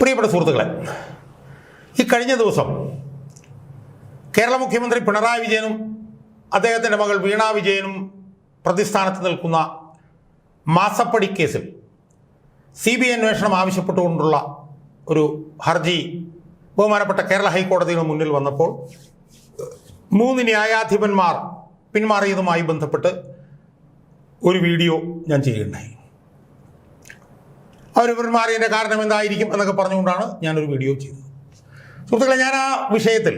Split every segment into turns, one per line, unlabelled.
പ്രിയപ്പെട്ട സുഹൃത്തുക്കളെ ഈ കഴിഞ്ഞ ദിവസം കേരള മുഖ്യമന്ത്രി പിണറായി വിജയനും അദ്ദേഹത്തിന്റെ മകൾ വീണ വിജയനും പ്രതിസ്ഥാനത്ത് നിൽക്കുന്ന മാസപ്പടി കേസിൽ സി ബി അന്വേഷണം ആവശ്യപ്പെട്ടുകൊണ്ടുള്ള ഒരു ഹർജി ബഹുമാനപ്പെട്ട കേരള ഹൈക്കോടതിയുടെ മുന്നിൽ വന്നപ്പോൾ മൂന്ന് ന്യായാധിപന്മാർ പിന്മാറിയതുമായി ബന്ധപ്പെട്ട് ഒരു വീഡിയോ ഞാൻ ചെയ്യുകയുണ്ടായി. അവർ മാറിയതിന്റെ കാരണം എന്തായിരിക്കും എന്നൊക്കെ പറഞ്ഞുകൊണ്ടാണ് ഞാനൊരു വീഡിയോ ചെയ്തത്. സുഹൃത്തുക്കളെ ഞാൻ ആ വിഷയത്തിൽ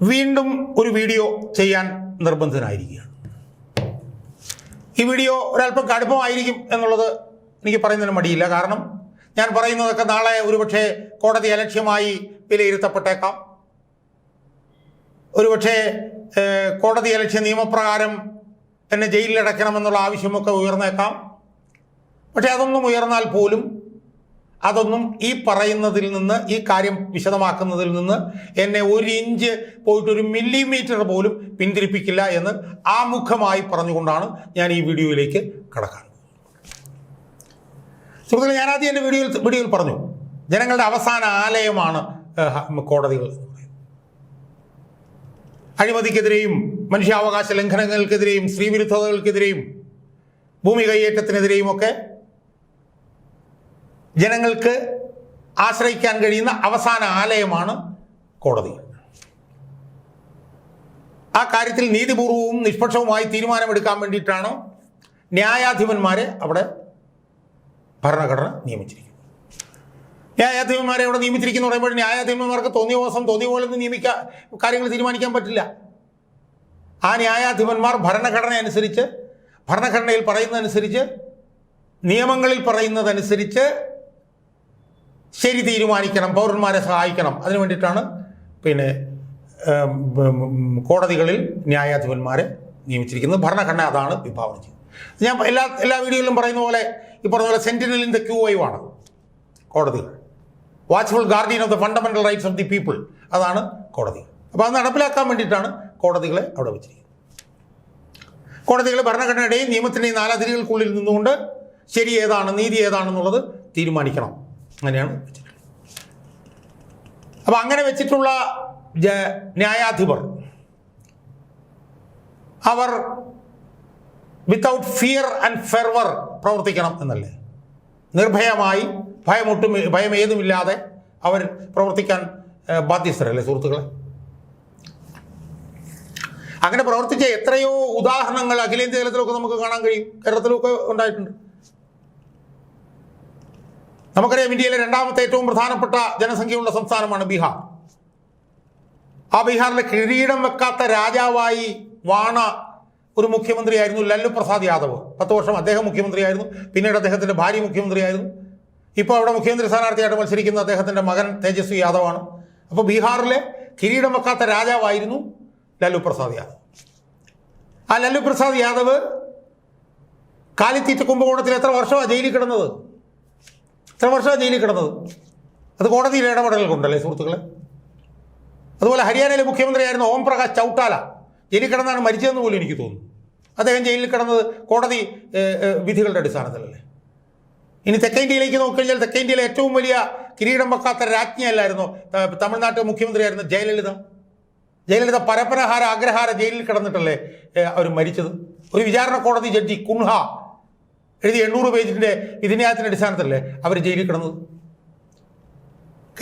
വീണ്ടും ഒരു വീഡിയോ ചെയ്യാൻ നിർബന്ധനായിരിക്കുകയാണ് ഈ വീഡിയോ ഒരല്പം കടുപ്പമായിരിക്കും എന്നുള്ളത് എനിക്ക് പറയുന്നതിന് മടിയില്ല. കാരണം ഞാൻ പറയുന്നതൊക്കെ നാളെ ഒരുപക്ഷെ കോടതി അലക്ഷ്യമായി വിലയിരുത്തപ്പെട്ടേക്കാം. ഒരുപക്ഷെ കോടതി അലക്ഷ്യ നിയമപ്രകാരം എന്നെ ജയിലിലടയ്ക്കണമെന്നുള്ള ആവശ്യമൊക്കെ ഉയർന്നേക്കാം. പക്ഷെ അതൊന്നും ഉയർന്നാൽ പോലും അതൊന്നും ഈ പറയുന്നതിൽ നിന്ന് ഈ കാര്യം വിശദമാക്കുന്നതിൽ നിന്ന് എന്നെ ഒരു ഇഞ്ച് പോയിട്ട് ഒരു മില്ലിമീറ്റർ പോലും പിന്തിരിപ്പിക്കില്ല എന്ന് ആമുഖമായി പറഞ്ഞുകൊണ്ടാണ് ഞാൻ ഈ വീഡിയോയിലേക്ക് കടക്കാൻ സുഹൃത്തുക്കളെ ഞാനാദ്യം എന്റെ വീഡിയോയിൽ വീഡിയോയിൽ പറഞ്ഞു ജനങ്ങളുടെ അവസാന ആലയമാണ് കോടതികൾ അഴിമതിക്കെതിരെയും മനുഷ്യാവകാശ ലംഘനങ്ങൾക്കെതിരെയും സ്ത്രീവിരുദ്ധതകൾക്കെതിരെയും ഭൂമി കൈയേറ്റത്തിനെതിരെയും ഒക്കെ ജനങ്ങൾക്ക് ആശ്രയിക്കാൻ കഴിയുന്ന അവസാന ആലയമാണ് കോടതി. ആ കാര്യത്തിൽ നീതിപൂർവവും നിഷ്പക്ഷവുമായി തീരുമാനമെടുക്കാൻ വേണ്ടിയിട്ടാണ് ന്യായാധിപന്മാരെ അവിടെ ഭരണഘടന നിയമിച്ചിരിക്കുന്നത്. ന്യായാധിപന്മാരെ അവിടെ നിയമിച്ചിരിക്കുന്നു പറയുമ്പോൾ ന്യായാധിപന്മാർക്ക് തോന്നിയ ദിവസം തോന്നിയ പോലെ ഒന്നും നിയമിക്കാൻ കാര്യങ്ങൾ തീരുമാനിക്കാൻ പറ്റില്ല. ആ ന്യായാധിപന്മാർ ഭരണഘടന അനുസരിച്ച് ഭരണഘടനയിൽ പറയുന്നതനുസരിച്ച് നിയമങ്ങളിൽ പറയുന്നതനുസരിച്ച് ശരി തീരുമാനിക്കണം പൗരന്മാരെ സഹായിക്കണം. അതിനു വേണ്ടിയിട്ടാണ് പിന്നെ കോടതികളിൽ ന്യായാധിപന്മാരെ നിയമിച്ചിരിക്കുന്നത്. ഭരണഘടന അതാണ് വിഭാവനം ചെയ്യുന്നത്. ഞാൻ എല്ലാ എല്ലാ വീഡിയോയിലും പറയുന്ന പോലെ ഈ പറഞ്ഞ പോലെ സെന്റിനൽ ക്യൂ ക്യൂ ആണ് കോടതികൾ. Watchful guardian of the fundamental rights of the people അതാണ് കോടതികൾ. അപ്പോൾ അത് നടപ്പിലാക്കാൻ വേണ്ടിയിട്ടാണ് കോടതികളെ അവിടെ വെച്ചിരിക്കുന്നത്. കോടതികൾ ഭരണഘടനയുടെയും നിയമത്തിന്റെയും നാലാതിരികൾക്കുള്ളിൽ നിന്നുകൊണ്ട് ശരി ഏതാണ് നീതി ഏതാണെന്നുള്ളത് തീരുമാനിക്കണം. അങ്ങനെയാണ് അപ്പൊ അങ്ങനെ വെച്ചിട്ടുള്ള ന്യായാധിപർ അവർ വിത്തൗട്ട് ഫിയർ ആൻഡ് ഫെർവർ പ്രവർത്തിക്കണം എന്നല്ലേ? നിർഭയമായി ഭയമൊട്ടും ഭയം ഏതുമില്ലാതെ അവർ പ്രവർത്തിക്കാൻ ബാധ്യസ്ഥരല്ലേ സുഹൃത്തുക്കളെ? അങ്ങനെ പ്രവർത്തിച്ച എത്രയോ ഉദാഹരണങ്ങൾ അഖിലേന്ത്യാ തലത്തിലൊക്കെ നമുക്ക് കാണാൻ കഴിയും. കേരളത്തിലൊക്കെ ഉണ്ടായിട്ടുണ്ട്. നമുക്കറിയാം ഇന്ത്യയിലെ രണ്ടാമത്തെ ഏറ്റവും പ്രധാനപ്പെട്ട ജനസംഖ്യയുള്ള സംസ്ഥാനമാണ് ബീഹാർ. ആ ബീഹാറിലെ കിരീടം വെക്കാത്ത രാജാവായി വാണ ഒരു മുഖ്യമന്ത്രിയായിരുന്നു ലല്ലു പ്രസാദ് യാദവ്. പത്ത് വർഷം അദ്ദേഹം മുഖ്യമന്ത്രിയായിരുന്നു പിന്നീട് അദ്ദേഹത്തിന്റെ ഭാര്യ മുഖ്യമന്ത്രിയായിരുന്നു. ഇപ്പോൾ അവിടെ മുഖ്യമന്ത്രി സ്ഥാനാർത്ഥിയായിട്ട് മത്സരിക്കുന്ന അദ്ദേഹത്തിന്റെ മകൻ തേജസ്വി യാദവാണ് അപ്പോൾ ബീഹാറിലെ കിരീടം വെക്കാത്ത രാജാവായിരുന്നു ലല്ലു പ്രസാദ് യാദവ്. ആ ലല്ലു പ്രസാദ് യാദവ് കാലിത്തീറ്റ കുംഭകോണത്തിൽ എത്ര വർഷമാണ് ജയിലിൽ കിടന്നത്? എത്ര വർഷമാണ് ജയിലിൽ കിടന്നത്. അത് കോടതിയിൽ ഇടപെടൽ കൊണ്ടല്ലേ സുഹൃത്തുക്കളെ? അതുപോലെ ഹരിയാനയിലെ മുഖ്യമന്ത്രിയായിരുന്ന ഓം പ്രകാശ് ചൗട്ടാല ജയിലിൽ കിടന്നാണ് മരിച്ചതെന്ന് പോലും എനിക്ക് തോന്നുന്നു. അദ്ദേഹം ജയിലിൽ കിടന്നത് കോടതി വിധികളുടെ അടിസ്ഥാനത്തിലല്ലേ? ഇനി തെക്കേ ഇന്ത്യയിലേക്ക് നോക്കിക്കഴിഞ്ഞാൽ തെക്കേ ഇന്ത്യയിലെ ഏറ്റവും വലിയ കിരീടം വെക്കാത്ത രാജ്ഞിയല്ലായിരുന്നു തമിഴ്നാട്ടിലെ മുഖ്യമന്ത്രിയായിരുന്ന ജയലളിത? ജയലളിത പരപ്പനഹാര അഗ്രഹാര ജയിലിൽ കിടന്നിട്ടല്ലേ അവർ മരിച്ചത്? ഒരു വിചാരണ കോടതി ജഡ്ജി കുൻഹ എഴുതിയ എണ്ണൂറ് പേജിന്റെ ഇതിനകത്തിന്റെ അടിസ്ഥാനത്തിലല്ലേ അവർ ജയിലിൽ കിടന്നത്?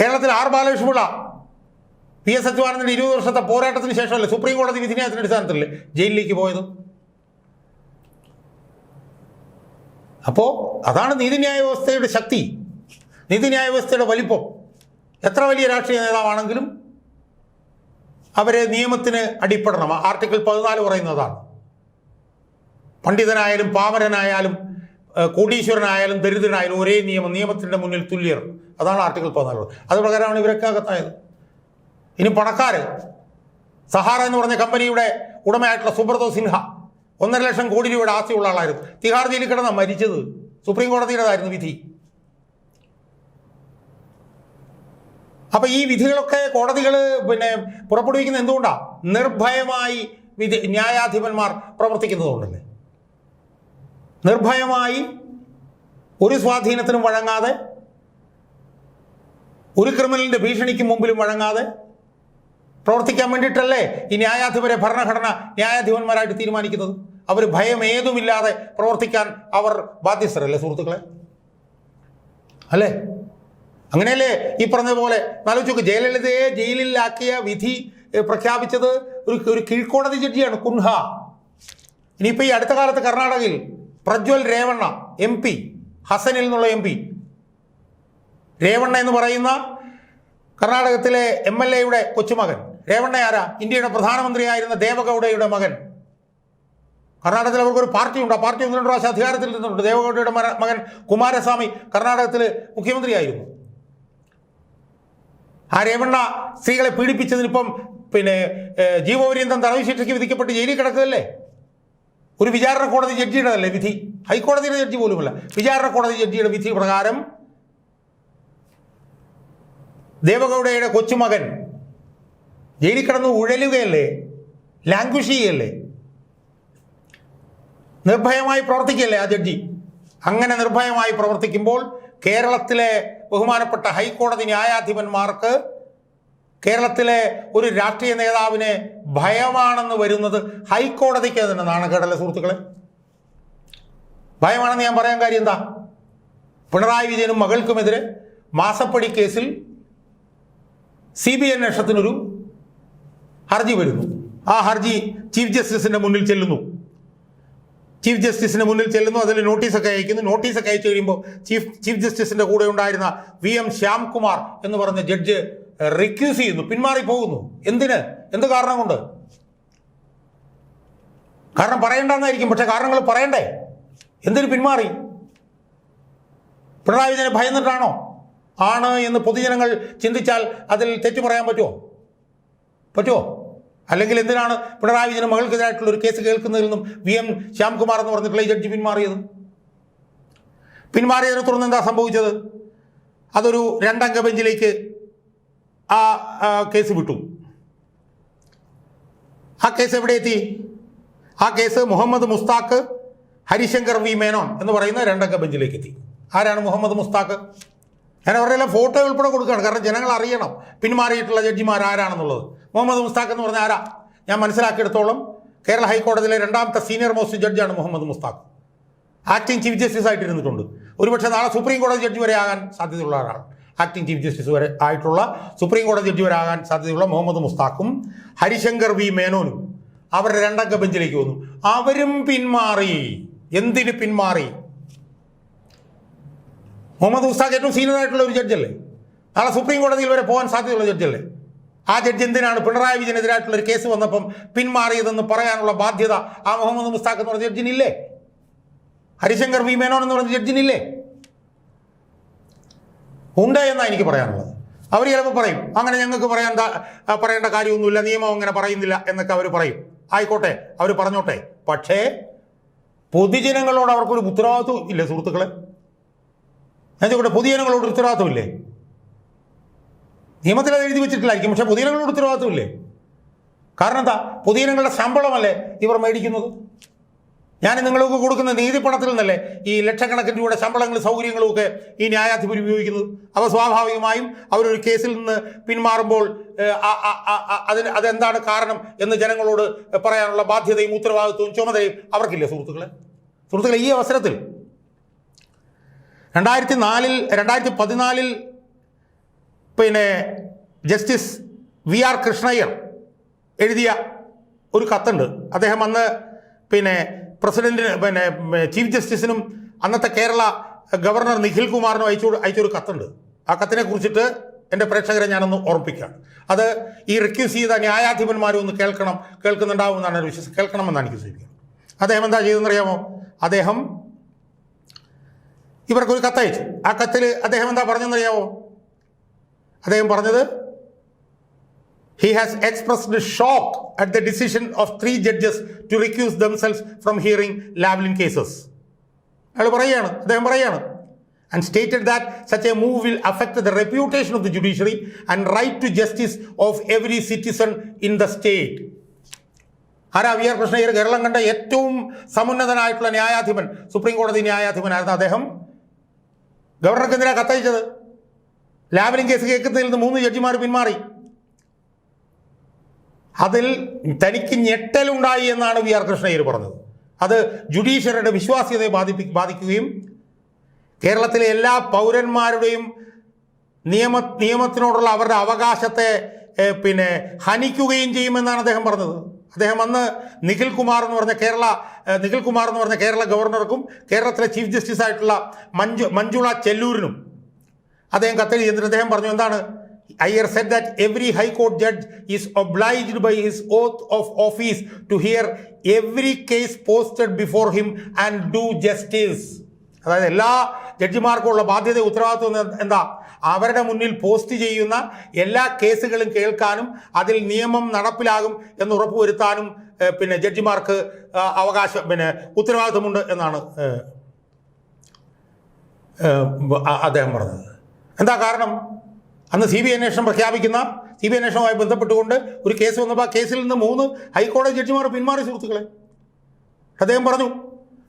കേരളത്തിൽ ആർ ബാലകൃഷ്ണപിള്ള പി എസ് അച്യുതാനന്ദന്റെ ഇരുപത് വർഷത്തെ പോരാട്ടത്തിന് ശേഷമല്ലേ സുപ്രീം കോടതി വിധിന്യായത്തിന്റെ അടിസ്ഥാനത്തിലല്ലേ ജയിലിലേക്ക് പോയത്? അപ്പോൾ അതാണ് നീതിന്യായ വ്യവസ്ഥയുടെ ശക്തി. നീതിന്യായ വ്യവസ്ഥയുടെ വലിപ്പം. എത്ര വലിയ രാഷ്ട്രീയ നേതാവാണെങ്കിലും അവരെ നിയമത്തിന് അടിപ്പെടണം. ആർട്ടിക്കിൾ പതിനാല് പറയുന്നതാണ്. പണ്ഡിതനായാലും പാമരനായാലും കോടീശ്വരനായാലും ദരിദ്രനായാലും ഒരേ നിയമം നിയമത്തിന്റെ മുന്നിൽ തുല്യർ. അതാണ് ആർട്ടിക്കിൾ പതിനാല് അത് പ്രകാരമാണ് ഇവരൊക്കെ അകത്തായത്. ഇനി പണക്കാർ സഹാറ എന്ന് പറഞ്ഞ കമ്പനിയുടെ ഉടമയായിട്ടുള്ള സുബ്രതോ സിൻഹ ഒന്നര ലക്ഷം കോടി രൂപയുടെ ആസ്തിയുള്ള ആളായിരുന്നു. തിഹാർ ജയിലിൽ കിടന്ന മരിച്ചത്. സുപ്രീം കോടതിയുടേതായിരുന്നു വിധി. അപ്പൊ ഈ വിധികളൊക്കെ കോടതികൾ പിന്നെ പുറപ്പെടുവിക്കുന്നത് എന്തുകൊണ്ടാണ് നിർഭയമായി വിധി ന്യായാധിപന്മാർ പ്രവർത്തിക്കുന്നതുകൊണ്ടല്ലേ. നിർഭയമായി ഒരു സ്വാധീനത്തിനും വഴങ്ങാതെ ഒരു ക്രിമിനലിന്റെ ഭീഷണിക്ക് മുമ്പിലും വഴങ്ങാതെ പ്രവർത്തിക്കാൻ വേണ്ടിയിട്ടല്ലേ ഈ ന്യായാധിപരെ ഭരണഘടന ന്യായാധിപന്മാരായിട്ട് തീരുമാനിക്കുന്നത്? അവർ ഭയം ഏതുമില്ലാതെ പ്രവർത്തിക്കാൻ അവർ ബാധ്യസ്ഥരല്ലേ സുഹൃത്തുക്കളെ? അല്ലേ? അങ്ങനെയല്ലേ ഈ പറഞ്ഞതുപോലെ നാലോചിക്ക് ജയലളിതയെ ജയിലിലാക്കിയ വിധി പ്രഖ്യാപിച്ചത് ഒരു ഒരു കീഴ്ക്കോടതി ജഡ്ജിയാണ് കുൻഹ. ഇനിയിപ്പോൾ ഈ അടുത്ത കാലത്ത് കർണാടകയിൽ പ്രജ്വൽ രേവണ്ണ എം പി ഹസനിൽ നിന്നുള്ള എം പി രേവണ്ണ എന്ന് പറയുന്ന കർണാടകത്തിലെ എം എൽ എയുടെ കൊച്ചുമകൻ. രേവണ്ണ ആരാ? ഇന്ത്യയുടെ പ്രധാനമന്ത്രിയായിരുന്ന ദേവഗൌഡയുടെ മകൻ. കർണാടകത്തിൽ അവർക്കൊരു പാർട്ടിയുണ്ട്. ആ പാർട്ടി ഒന്ന് രണ്ട് പ്രാവശ്യം അധികാരത്തിൽ നിന്നുണ്ട് ദേവഗൌഡയുടെ മകൻ കുമാരസ്വാമി കർണാടകത്തിൽ മുഖ്യമന്ത്രിയായിരുന്നു. ആ രേവണ്ണ സ്ത്രീകളെ പീഡിപ്പിച്ചതിനിപ്പം പിന്നെ ജീവപര്യന്തം തടവ് ശിക്ഷയ്ക്ക് വിധിക്കപ്പെട്ട് ജയിലിൽ കിടക്കുകയല്ലേ? ഒരു വിചാരണ കോടതി ജഡ്ജിയുടെതല്ലേ വിധി? ഹൈക്കോടതിയുടെ ജഡ്ജി പോലുമല്ല. വിചാരണ കോടതി ജഡ്ജിയുടെ വിധി പ്രകാരം ദേവഗൗഡയുടെ കൊച്ചുമകൻ ജയിലിൽ കിടന്ന് ഉഴലുകയല്ലേ? ലാംഗ്വിഷ് ചെയ്യല്ലേ നിർഭയമായി പ്രവർത്തിക്കുകയല്ലേ ആ ജഡ്ജി? അങ്ങനെ നിർഭയമായി പ്രവർത്തിക്കുമ്പോൾ കേരളത്തിലെ ബഹുമാനപ്പെട്ട ഹൈക്കോടതി ന്യായാധിപന്മാർക്ക് കേരളത്തിലെ ഒരു രാഷ്ട്രീയ നേതാവിന് ഭയമാണെന്ന് വരുന്നത് ഹൈക്കോടതിക്ക് തന്നെ നാണക്കേടല്ലേ സുഹൃത്തുക്കളെ? ഭയമാണെന്ന് ഞാൻ പറയാൻ കാര്യം എന്താ? പിണറായി വിജയനും മകൾക്കുമെതിരെ മാസപ്പടി കേസിൽ സി ബി അന്വേഷണത്തിനൊരു ഹർജി വരുന്നു. ആ ഹർജി ചീഫ് ജസ്റ്റിസിന്റെ മുന്നിൽ ചെല്ലുന്നു. ചീഫ് ജസ്റ്റിസിന് മുന്നിൽ ചെല്ലുന്നു അതിൽ നോട്ടീസൊക്കെ അയക്കുന്നു. നോട്ടീസൊക്കെ അയച്ചു കഴിയുമ്പോൾ ചീഫ് ചീഫ് ജസ്റ്റിസിന്റെ കൂടെ ഉണ്ടായിരുന്ന വി എം ശ്യാംകുമാർ എന്ന് പറഞ്ഞ ജഡ്ജ് റിക്യൂസ് ചെയ്യുന്നു പിന്മാറി പോകുന്നു എന്തിന്? എന്ത് കാരണം കൊണ്ട്? കാരണം പറയണ്ടെന്നായിരിക്കും പക്ഷെ കാരണങ്ങൾ പറയണ്ടേ? എന്തിന് പിന്മാറി? പിണറായി വിജയനെ ഭയന്നിട്ടാണോ? ആണ് എന്ന് പൊതുജനങ്ങൾ ചിന്തിച്ചാൽ അതിൽ തെറ്റു പറയാൻ പറ്റുമോ? പറ്റുമോ? അല്ലെങ്കിൽ എന്തിനാണ് പിണറായി വിജയന് മകൾക്കെതിരായിട്ടുള്ള ഒരു കേസ് കേൾക്കുന്നതിൽ നിന്നും വി എം ശ്യാംകുമാർ എന്ന് പറഞ്ഞിട്ടുള്ള ഈ ജഡ്ജി പിന്മാറിയത്? പിന്മാറിയതിനെ തുടർന്ന് എന്താ സംഭവിച്ചത്? അതൊരു രണ്ടംഗ ബെഞ്ചിലേക്ക് ആ കേസ് വിട്ടു. ആ കേസ് എവിടെ എത്തി? ആ കേസ് മുഹമ്മദ് മുസ്താഖ് ഹരിശങ്കർ വി മേനോൻ എന്ന് പറയുന്ന രണ്ടംഗ ബെഞ്ചിലേക്ക് എത്തി. ആരാണ് മുഹമ്മദ് മുസ്താഖ് ഞാൻ അവരുടെ എല്ലാം ഫോട്ടോ ഉൾപ്പെടെ കൊടുക്കുകയാണ്. കാരണം ജനങ്ങൾ അറിയണം. പിന്മാറിയിട്ടുള്ള ജഡ്ജിമാർ ആരാണെന്നുള്ളത്. മുഹമ്മദ് മുസ്താഖ് എന്ന് പറഞ്ഞാൽ ആരാ? ഞാൻ മനസ്സിലാക്കിയെടുത്തോളം കേരള ഹൈക്കോടതിയിലെ രണ്ടാമത്തെ senior most ജഡ്ജാണ് Muhammad Mushtaq acting chief justice ആയിട്ട് ഇരുന്നിട്ടുണ്ട് ഒരുപക്ഷെ നാളെ സുപ്രീം കോടതി ജഡ്ജി വരെ ആകാൻ സാധ്യതയുള്ള ആളാണ്. ആക്ടിംഗ് ചീഫ് ജസ്റ്റിസ് വരെ ആയിട്ടുള്ള സുപ്രീം കോടതി ജഡ്ജി വരാകാൻ സാധ്യതയുള്ള മുഹമ്മദ് മുസ്താഖും ഹരിശങ്കർ വി മേനോനും അവരുടെ രണ്ടംഗ ബെഞ്ചിലേക്ക് വന്നു. അവരും പിന്മാറി. എന്തിന് പിന്മാറി? മുഹമ്മദ് മുസ്താഖ് ഏറ്റവും സീനിയർ ആയിട്ടുള്ള ഒരു ജഡ്ജല്ലേ നാളെ സുപ്രീം കോടതിയിൽ വരെ പോകാൻ സാധ്യതയുള്ള ജഡ്ജല്ലേ ആ ജഡ്ജ് എന്തിനാണ് പിണറായി വിജയനെതിരായിട്ടുള്ള ഒരു കേസ് വന്നപ്പം പിന്മാറിയതെന്ന് പറയാനുള്ള ബാധ്യത ആ മുഹമ്മദ് മുസ്താഖ് എന്ന് പറഞ്ഞ ജഡ്ജിനില്ലേ ഹരിശങ്കർ വി മേനോൻ എന്ന് പറഞ്ഞ ജഡ്ജിനില്ലേ ഉണ്ട് എന്നാണ് എനിക്ക് പറയാനുള്ളത്. അവർ ചിലപ്പോൾ പറയും അങ്ങനെ ഞങ്ങൾക്ക് പറയാൻ പറയേണ്ട കാര്യമൊന്നുമില്ല നിയമം അങ്ങനെ പറയുന്നില്ല എന്നൊക്കെ അവർ പറയും. ആയിക്കോട്ടെ അവർ പറഞ്ഞോട്ടെ. പക്ഷേ പൊതുജനങ്ങളോട് അവർക്കൊരു ഉത്തരവാദിത്വം ഇല്ലേ സുഹൃത്തുക്കളെ? ചോദിക്കട്ടെ പൊതുജനങ്ങളോട് ഉത്തരവാദിത്വം ഉത്തരവാദിത്വമില്ലേ നിയമത്തിൽ അത് എഴുതി വെച്ചിട്ടില്ലായിരിക്കും പക്ഷെ പൊതുജനങ്ങളോട് ഉത്തരവാദിത്വമില്ലേ കാരണം എന്താ? പൊതുജനങ്ങളുടെ ശമ്പളമല്ലേ ഇവർ മേടിക്കുന്നത്? ഞാൻ നിങ്ങൾക്ക് കൊടുക്കുന്ന നീതിപ്പണത്തിൽ നിന്നല്ലേ ഈ ലക്ഷക്കണക്കിന് രൂപയുടെ ശമ്പളങ്ങളും സൗകര്യങ്ങളും ഒക്കെ ഈ ന്യായാധിപർ ഉപയോഗിക്കുന്നത്? അവ സ്വാഭാവികമായും അവരൊരു കേസിൽ നിന്ന് പിന്മാറുമ്പോൾ അതിന് അതെന്താണ് കാരണം എന്ന് ജനങ്ങളോട് പറയാനുള്ള ബാധ്യതയും ഉത്തരവാദിത്വവും ചുമതലയും അവർക്കില്ലേ സുഹൃത്തുക്കളെ? സുഹൃത്തുക്കളെ ഈ അവസരത്തിൽ രണ്ടായിരത്തി നാലിൽ രണ്ടായിരത്തി പതിനാലിൽ പിന്നെ ജസ്റ്റിസ് വി ആർ കൃഷ്ണയ്യർ എഴുതിയ ഒരു കത്തുണ്ട്. അദ്ദേഹം അന്ന് പിന്നെ പ്രസിഡന്റിന് പിന്നെ ചീഫ് ജസ്റ്റിസിനും അന്നത്തെ കേരള ഗവർണർ നിഖിൽ കുമാറിനും അയച്ചു അയച്ചൊരു കത്തുണ്ട്. ആ കത്തിനെ കുറിച്ചിട്ട് എന്റെ പ്രേക്ഷകരെ ഞാനൊന്ന് ഓർമ്മിപ്പിക്കുകയാണ്. അത് ഈ റിക്യൂസ് ചെയ്ത ന്യായാധിപന്മാരും ഒന്ന് കേൾക്കണം കേൾക്കുന്നുണ്ടാവുമെന്നാണ് ഒരു വിശ്വാസം. കേൾക്കണമെന്നാണ് എനിക്ക് സൂചിപ്പിക്കുന്നത്. അദ്ദേഹം എന്താ ചെയ്തെന്നറിയാമോ അദ്ദേഹം ഇവർക്കൊരു കത്തയച്ചു. ആ കത്തിൽ അദ്ദേഹം എന്താ പറഞ്ഞെന്നറിയാമോ അദ്ദേഹം പറഞ്ഞത് he has expressed shock at the decision of three judges to recuse themselves from hearing Lavlin cases. അയാൾ പറയുകയാണ് അദ്ദേഹം പറയുകയാണ് and stated that such a move will affect the reputation of the judiciary and right to justice of every citizen in the state. ആരാ V R Krishna Iyer Keralam കണ്ട ഏറ്റവും സമുന്നതനായിട്ടുള്ള ന്യായാധിപൻ supreme കോടതി ന്യായാധിപനായിരുന്നു അദ്ദേഹം ഗവർണർക്കെതിരെ കത്തയച്ചത് ലാവലിംഗ് കേസ് കേൾക്കുന്നതിൽ നിന്ന് മൂന്ന് ജഡ്ജിമാർ പിന്മാറി അതിൽ തനിക്ക് ഞെട്ടലുണ്ടായി എന്നാണ് വി ആർ കൃഷ്ണയ്യർ പറഞ്ഞത്. അത് ജുഡീഷ്യറിയുടെ വിശ്വാസ്യതയെ ബാധിപ്പി ബാധിക്കുകയും കേരളത്തിലെ എല്ലാ പൗരന്മാരുടെയും നിയമ നിയമത്തിനോടുള്ള അവരുടെ അവകാശത്തെ പിന്നെ ഹനിക്കുകയും ചെയ്യുമെന്നാണ് അദ്ദേഹം പറഞ്ഞത്. അദ്ദേഹം അന്ന് നിഖിൽ കുമാർ എന്ന് പറഞ്ഞ കേരള നിഖിൽ കുമാർ എന്ന് പറഞ്ഞ കേരള ഗവർണർക്കും കേരളത്തിലെ ചീഫ് ജസ്റ്റിസ് ആയിട്ടുള്ള മഞ്ജു മഞ്ജുള ചെല്ലൂരിനും അദ്ദേഹം കത്തെഴുതി അദ്ദേഹം പറഞ്ഞു എന്താണ് Iyer that that High high court judge is obliged by his oath of office to hear every case posted before him and do justice അതായത് എല്ലാ ജഡ്ജിമാർക്കും ഉള്ള ബാധ്യത ഉത്തരവാദിത്വം എന്താ? അവരുടെ മുന്നിൽ പോസ്റ്റ് ചെയ്യുന്ന എല്ലാ കേസുകളും കേൾക്കാനും അതിൽ നിയമം നടപ്പിലാകും എന്ന് ഉറപ്പുവരുത്താനും പിന്നെ ജഡ്ജിമാർക്ക് അവകാശം പിന്നെ ഉത്തരവാദിത്വമുണ്ട് എന്നാണ് അദ്ദേഹം പറഞ്ഞത്. എന്താ കാരണം? അന്ന് സി ബി അന്വേഷണം പ്രഖ്യാപിക്കുന്ന സി ബി അന്വേഷണവുമായി ബന്ധപ്പെട്ടുകൊണ്ട് ഒരു കേസ് വന്നപ്പോൾ ആ കേസിൽ നിന്ന് മൂന്ന് ഹൈക്കോടതി ജഡ്ജിമാർ പിന്മാറി സുഹൃത്തുക്കളെ. അദ്ദേഹം പറഞ്ഞു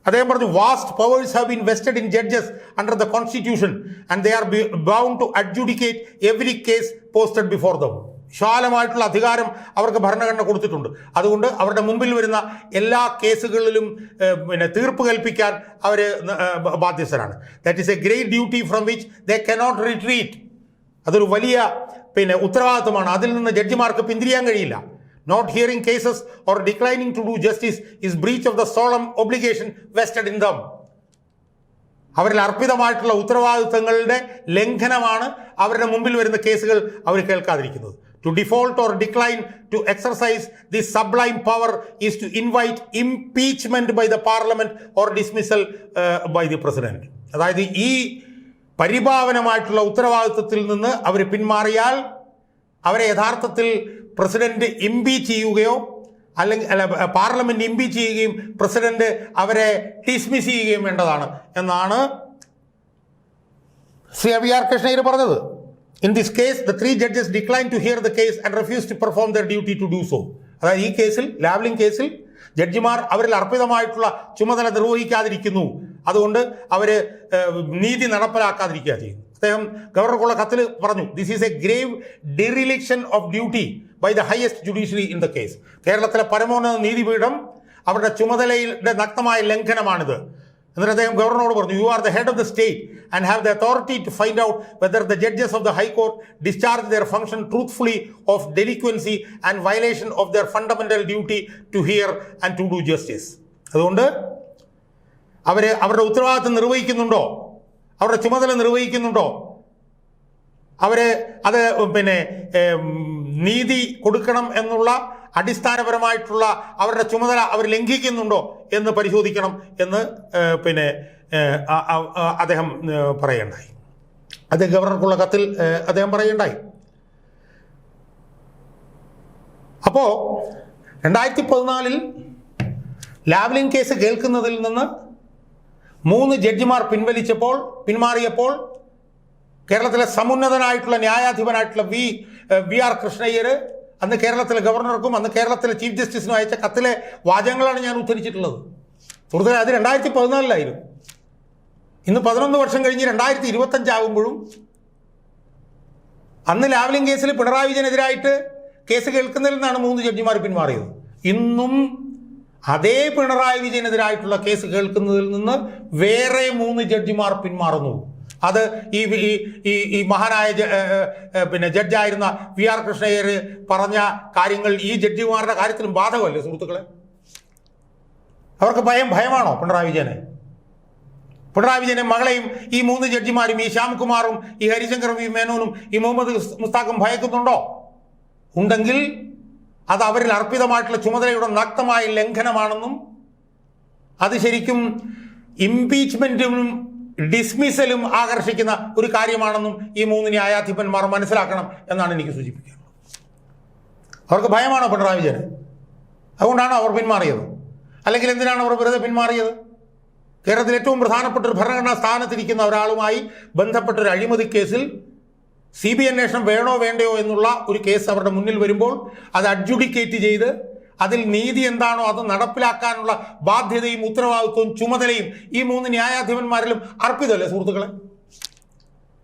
അദ്ദേഹം പറഞ്ഞു vast powers have been vested in judges under the constitution and they are bound to adjudicate every case posted before them വിശാലമായിട്ടുള്ള അധികാരം അവർക്ക് ഭരണഘടന കൊടുത്തിട്ടുണ്ട്. അതുകൊണ്ട് അവരുടെ മുമ്പിൽ വരുന്ന എല്ലാ കേസുകളിലും പിന്നെ തീർപ്പ് കൽപ്പിക്കാൻ അവർ ബാധ്യസ്ഥരാണ്. That is a great duty from which they cannot retreat അതൊരു വലിയ പിന്നെ ഉത്തരവാദിത്വമാണ്. അതിൽ നിന്ന് ജഡ്ജിമാർക്ക് പിന്തിരിയാൻ കഴിയില്ല. Not hearing cases or declining to do justice is breach of the solemn obligation vested in them അവരിൽ അർപ്പിതമായിട്ടുള്ള ഉത്തരവാദിത്തങ്ങളുടെ ലംഘനമാണ് അവരുടെ മുമ്പിൽ വരുന്ന കേസുകൾ അവർ കേൾക്കാതിരിക്കുന്നത്. To default or decline to exercise the sublime power is to invite impeachment by the parliament or dismissal by the president അതായത് ഈ പരിഭാവനമായിട്ടുള്ള ഉത്തരവാദിത്വത്തിൽ നിന്ന് അവർ പിന്മാറിയാൽ അവരെ യഥാർത്ഥത്തിൽ പ്രസിഡന്റ് ഇംപീച്ച് ചെയ്യുകയോ അല്ലെങ്കിൽ അല്ല പാർലമെന്റ് ഇംപീച്ച് ചെയ്യുകയും പ്രസിഡന്റ് അവരെ ഡിസ്മിസ് ചെയ്യുകയും വേണ്ടതാണ് എന്നാണ് ശ്രീ അബി ആർ കൃഷ്ണയ്യർ പറഞ്ഞത്. In this case the three judges decline to hear the case and refuse to perform the duty to do so അതായത് ഈ കേസിൽ ലാവ്ലിംഗ് കേസിൽ ജഡ്ജിമാർ അവരിൽ അർപ്പിതമായിട്ടുള്ള ചുമതല നിർവഹിക്കാതിരിക്കുന്നു. അതുകൊണ്ട് അവർ നീതി നടപ്പിലാക്കാതിരിക്കുക ചെയ്യുന്നു അദ്ദേഹം ഗവർണർക്കുള്ള കത്തിൽ പറഞ്ഞു this is a grave dereliction of duty by the highest judiciary in the case കേരളത്തിലെ പരമോന്നത നീതിപീഠം അവരുടെ ചുമതലയുടെ നഗ്നമായ ലംഘനമാണിത്. എന്നിട്ട് അദ്ദേഹം ഗവർണറോട് പറഞ്ഞു you are the head of the state and have the authority to find out whether the judges of the high court discharge their function truthfully of delinquency and violation of their fundamental duty to hear and to do justice അതുകൊണ്ട് അവർ അവരുടെ ഉത്തരവാദിത്വം നിർവഹിക്കുന്നുണ്ടോ? അവരുടെ ചുമതല നിർവഹിക്കുന്നുണ്ടോ? അവർ അത് പിന്നെ നീതി കൊടുക്കണം എന്നുള്ള അടിസ്ഥാനപരമായിട്ടുള്ള അവരുടെ ചുമതല അവർ ലംഘിക്കുന്നുണ്ടോ? എന്ന് പരിശോധിക്കണം എന്ന് പിന്നെ അദ്ദേഹം പറയുണ്ടായി. അത് ഗവർണർക്കുള്ള കത്തിൽ അദ്ദേഹം പറയുണ്ടായി. അപ്പോൾ രണ്ടായിരത്തി പതിനാലിൽ ലാവ്ലിൻ കേസ് കേൾക്കുന്നതിൽ നിന്ന് മൂന്ന് ജഡ്ജിമാർ പിൻവലിച്ചപ്പോൾ പിന്മാറിയപ്പോൾ കേരളത്തിലെ സമുന്നതനായിട്ടുള്ള ന്യായാധിപനായിട്ടുള്ള വി വി ആർ കൃഷ്ണയ്യർ അന്ന് കേരളത്തിലെ ഗവർണർക്കും അന്ന് കേരളത്തിലെ ചീഫ് ജസ്റ്റിസിനും അയച്ച കത്തിലെ വാചകങ്ങളാണ് ഞാൻ ഉദ്ധരിച്ചിട്ടുള്ളത്. സുഹൃത്തുക്കളെ അത് രണ്ടായിരത്തി പതിനാലിലായിരുന്നു ഇന്ന് പതിനൊന്ന് വർഷം കഴിഞ്ഞ് രണ്ടായിരത്തി ഇരുപത്തഞ്ചാകുമ്പോഴും അന്ന് ലാവ്ലിംഗ് കേസിൽ പിണറായി വിജയനെതിരായിട്ട് കേസ് കേൾക്കുന്നതിൽ നിന്നാണ് മൂന്ന് ജഡ്ജിമാർ പിന്മാറിയത്. ഇന്നും അതേ പിണറായി വിജയനെതിരായിട്ടുള്ള കേസ് കേൾക്കുന്നതിൽ നിന്ന് വേറെ മൂന്ന് ജഡ്ജിമാർ പിന്മാറുന്നു അത് ഈ ഈ ഈ ഈ മഹാനായ പിന്നെ ജഡ്ജായിരുന്ന വി ആർ കൃഷ്ണയ്യർ പറഞ്ഞ കാര്യങ്ങൾ ഈ ജഡ്ജിമാരുടെ കാര്യത്തിലും ബാധകമല്ലേ സുഹൃത്തുക്കളെ? അവർക്ക് ഭയം ഭയമാണോ പിണറായി വിജയനെ? പിണറായി വിജയനെ മകളെയും ഈ മൂന്ന് ജഡ്ജിമാരും ഈ ശ്യാംകുമാറും ഈ ഹരിശങ്കർ വി മേനോനും ഈ മുഹമ്മദ് മുസ്താഖും ഭയക്കുന്നുണ്ടോ? ഉണ്ടെങ്കിൽ അത് അവരിൽ അർപ്പിതമായിട്ടുള്ള ചുമതലയുടെ നഗ്നമായ ലംഘനമാണെന്നും അത് ശരിക്കും ഇംപീച്ച്മെന്റും ഡിസ്മിസലും ആകർഷിക്കുന്ന ഒരു കാര്യമാണെന്നും ഈ മൂന്ന് ന്യായാധിപന്മാർ മനസ്സിലാക്കണം എന്നാണ് എനിക്ക് സൂചിപ്പിക്കുന്നത്. അവർക്ക് ഭയമാണോ പിണറായി വിജയൻ? അതുകൊണ്ടാണ് അവർ പിന്മാറിയത്? അല്ലെങ്കിൽ എന്തിനാണ് അവർ വെറുതെ പിന്മാറിയത്? കേരളത്തിൽ ഏറ്റവും പ്രധാനപ്പെട്ട ഒരു ഭരണഘടനാ സ്ഥാനത്തിരിക്കുന്ന ഒരാളുമായി ബന്ധപ്പെട്ട ഒരു അഴിമതി കേസിൽ സി ബി അന്വേഷണം വേണോ വേണ്ടയോ എന്നുള്ള ഒരു കേസ് അവരുടെ മുന്നിൽ വരുമ്പോൾ അത് അഡ്ജുഡിക്കേറ്റ് ചെയ്ത് അതിൽ നീതി എന്താണോ അത് നടപ്പിലാക്കാനുള്ള ബാധ്യതയും ഉത്തരവാദിത്വവും ചുമതലയും ഈ മൂന്ന് ന്യായാധിപന്മാരിലും അർപ്പിതല്ലേ സുഹൃത്തുക്കളെ?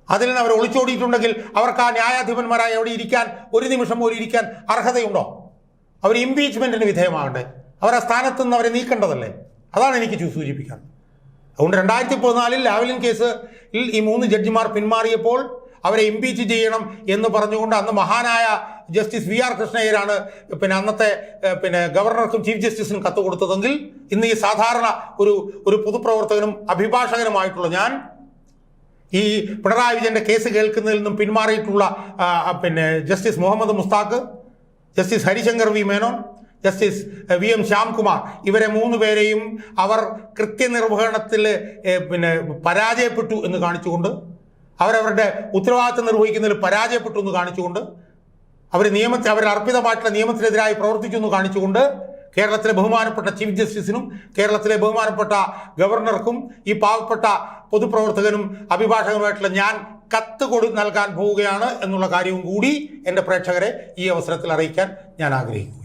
അതിൽ നിന്ന് അവർ ഒളിച്ചോടിയിട്ടുണ്ടെങ്കിൽ അവർക്ക് ആ ന്യായാധിപന്മാരായി അവിടെ ഇരിക്കാൻ ഒരു നിമിഷം പോലും ഇരിക്കാൻ അർഹതയുണ്ടോ? അവർ ഇംപീച്ച്മെന്റിന് വിധേയമാകട്ടെ അവർ ആ സ്ഥാനത്ത് നിന്ന് അവരെ നീക്കേണ്ടതല്ലേ? അതാണ് എനിക്ക് സൂചിപ്പിക്കാൻ അതുകൊണ്ട് രണ്ടായിരത്തി പതിനാലിൽ ലാവലിൻ കേസിൽ ഈ മൂന്ന് ജഡ്ജിമാർ പിന്മാറിയപ്പോൾ അവരെ ഇംപീച്ച് ചെയ്യണം എന്ന് പറഞ്ഞുകൊണ്ട് അന്ന് മഹാനായ ജസ്റ്റിസ് വി ആർ കൃഷ്ണയ്യരാണ് പിന്നെ അന്നത്തെ പിന്നെ ഗവർണർക്കും ചീഫ് ജസ്റ്റിസിനും കത്ത് കൊടുത്തതെങ്കിൽ ഇന്ന് ഈ സാധാരണ ഒരു ഒരു പൊതുപ്രവർത്തകനും അഭിഭാഷകനുമായിട്ടുള്ള ഞാൻ ഈ പിണറായി വിജയന്റെ കേസ് കേൾക്കുന്നതിൽ നിന്നും പിന്മാറിയിട്ടുള്ള പിന്നെ justice Muhammad Mushtaq justice Harishankar V Menon justice V M Shyamkumar ഇവരെ മൂന്ന് പേരെയും അവർ കൃത്യനിർവഹണത്തിൽ പിന്നെ പരാജയപ്പെട്ടു എന്ന് കാണിച്ചുകൊണ്ട് അവരവരുടെ ഉത്തരവാദിത്തം നിർവഹിക്കുന്നതിൽ പരാജയപ്പെട്ടു എന്ന് കാണിച്ചുകൊണ്ട് അവർ നിയമത്തെ അവർ അർപ്പിതമായിട്ടുള്ള നിയമത്തിനെതിരായി പ്രവർത്തിച്ചു എന്ന് കാണിച്ചുകൊണ്ട് കേരളത്തിലെ ബഹുമാനപ്പെട്ട ചീഫ് ജസ്റ്റിസിനും കേരളത്തിലെ ബഹുമാനപ്പെട്ട ഗവർണർക്കും ഈ പാവപ്പെട്ട പൊതുപ്രവർത്തകനും അഭിഭാഷകനുമായിട്ടുള്ള ഞാൻ കത്ത് കൊടു നൽകാൻ പോവുകയാണ് എന്നുള്ള കാര്യവും കൂടി എന്റെ പ്രേക്ഷകരെ ഈ അവസരത്തിൽ അറിയിക്കാൻ ഞാൻ ആഗ്രഹിക്കുന്നു.